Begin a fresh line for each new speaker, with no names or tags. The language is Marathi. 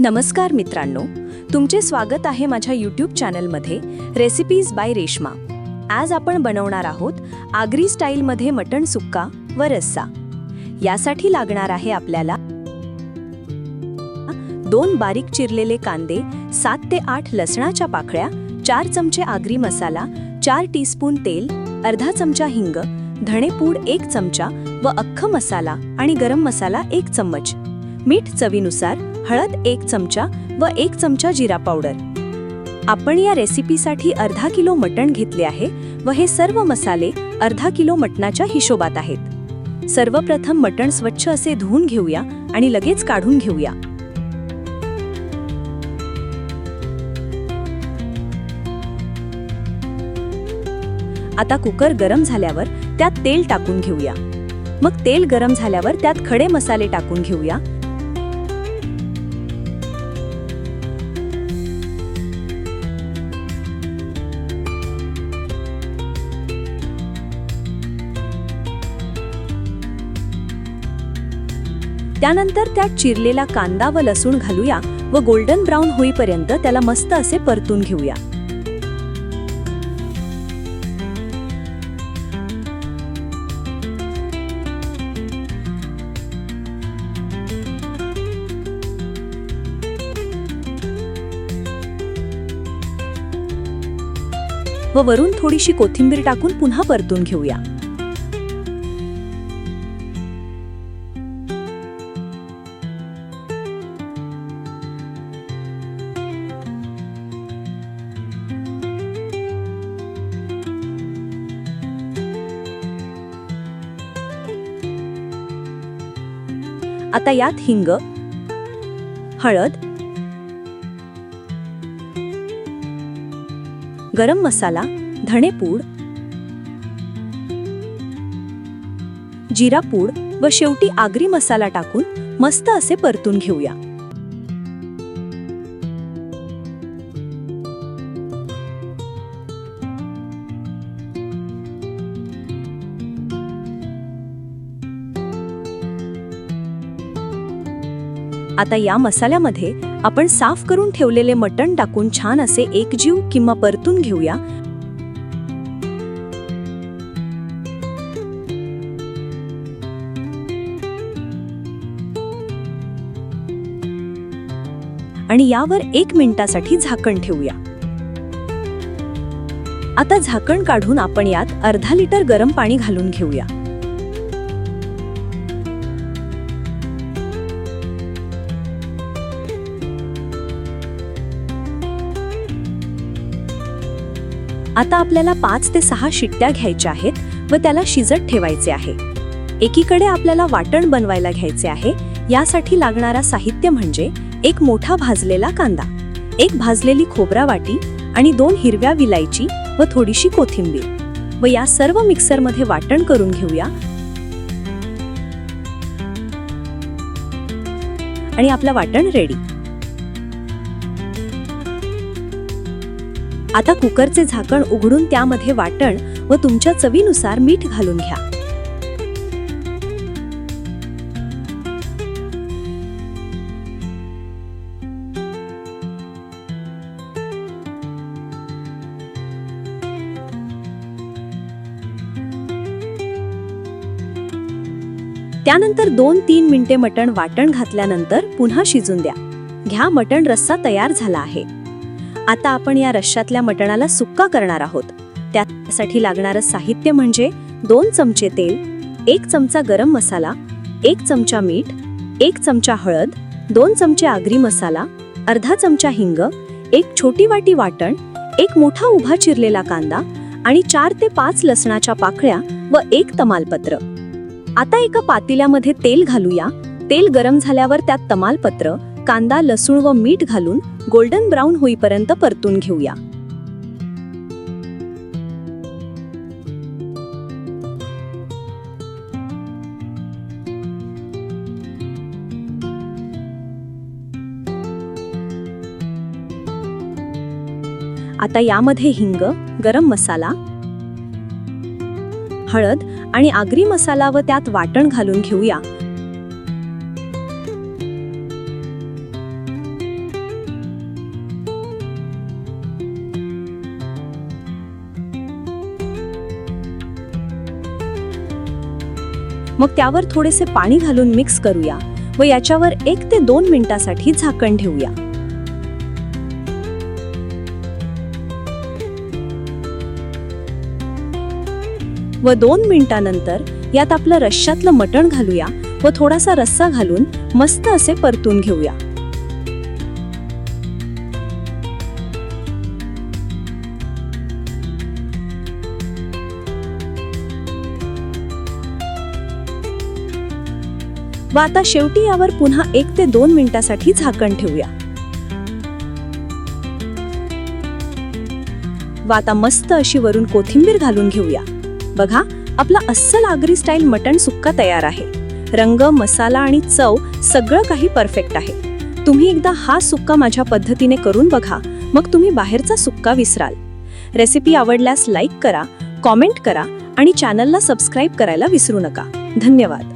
नमस्कार मित्रांनो तुमचे स्वागत आहे माझ्या यूट्यूब चॅनलमध्ये रेसिपीज बाय रेश्मा आज आपण बनवणार आहोत आगरी स्टाईलमध्ये मटण सुक्का व रस्सा. यासाठी लागणार आहे आपल्याला दोन बारीक चिरलेले कांदे सात ते आठ लसणाच्या पाकळ्या चार चमचे आगरी मसाला चार टीस्पून तेल अर्धा चमचा हिंग धणेपूड एक चमचा व अख्ख मसाला आणि गरम मसाला एक चम्मच. मीठ चवीनुसार हळद एक चमचा व एक चमचा जिरा पावडर. आपण या रेसिपीसाठी अर्धा किलो मटण घेतले आहे व हे सर्व मसाले अर्धा किलो मटणाच्या हिशोबात आहेत. सर्वप्रथम मटण स्वच्छ असे धुवून घेऊया आणि लगेच काढून घेऊया. आता कुकर गरम झाल्यावर त्यात तेल टाकून घेऊया. मग तेल गरम झाल्यावर त्यात खडे मसाले टाकून घेऊया त्यानंतर त्यात चिरलेला कांदा व लसूण घालूया व गोल्डन ब्राऊन होईपर्यंत त्याला मस्त असे परतून घेऊया. व वरून थोडीशी कोथिंबीर टाकून पुन्हा परतून घेऊया. आता यात हिंग हळद गरम मसाला धणेपूड जिरापूड व शेवटी आगरी मसाला टाकून मस्त असे परतून घेऊया. आता या मसाल्यामध्ये आपण साफ करून ठेवलेले मटण टाकून छान असे एकजीव किंवा परतून घेऊया. आणि यावर एक मिनिटासाठी झाकण ठेवूया. आता झाकण काढून आपण यात अर्धा लिटर गरम पाणी घालून घेऊया. आता आपल्याला पाच ते सहा शिट्ट्या घ्यायच्या आहेत व त्याला शिजत ठेवायचे आहे. एकीकडे आपल्याला वाटण बनवायला घ्यायचे आहे. यासाठी लागणारा साहित्य म्हणजे एक मोठा भाजलेला कांदा एक भाजलेली खोबरा वाटी आणि दोन हिरव्या विलायची व थोडीशी कोथिंबीर. व या सर्व मिक्सरमध्ये वाटण करून घेऊया. आणि आपलं वाटण रेडी आता कुकरचे झाकण उघडून त्यामध्ये वाटण व तुमच्या चवीनुसार मीठ घालून घ्या. त्यानंतर दोन तीन मिनिटे मटण वाटण घातल्यानंतर पुन्हा शिजून द्या. घ्या मटण रस्सा तयार झाला आहे. आता आपण या रश्श्यातल्या मटणाला सुक्का करणार आहोत. त्यासाठी लागणारं साहित्य म्हणजे दोन चमचे तेल एक चमचा गरम मसाला एक चमचा मीठ एक चमचा हळद दोन चमचे आगरी मसाला अर्धा चमचा हिंग एक छोटी वाटी वाटण एक मोठा उभा चिरलेला कांदा आणि चार ते पाच लसणाच्या पाकळ्या व एक तमालपत्र. आता एका पातेल्यामध्ये तेल घालूया. तेल गरम झाल्यावर त्यात तमालपत्र कांदा लसूण व मीठ घालून गोल्डन ब्राऊन होईपर्यंत परतून घेऊया. आता यामध्ये हिंग गरम मसाला हळद आणि आगरी मसाला व त्यात वाटण घालून घेऊया. मग त्यावर थोडेसे पाणी घालून मिक्स करूया व याच्यावर एक ते दोन मिनिटासाठी झाकण ठेवूया. व दोन मिनिटानंतर यात आपलं रश्श्यातलं मटण घालूया व थोडासा रस्सा घालून मस्त असे परतून घेऊया. व आता शेवटी यावर पुन्हा एक ते दोन मिनिटासाठी झाकण ठेवूया. व आता मस्त अशी वरून कोथिंबीर घालून घेऊया. बघा आपला अस्सल आगरी स्टाईल मटण सुक्का तयार आहे. रंग मसाला आणि चव सगळं काही परफेक्ट आहे. तुम्ही एकदा हा सुक्का माझ्या पद्धतीने करून बघा मग तुम्ही बाहेरचा सुक्का विसराल. रेसिपी आवडल्यास लाईक करा कॉमेंट करा आणि चॅनलला सबस्क्राईब करायला विसरू नका. धन्यवाद.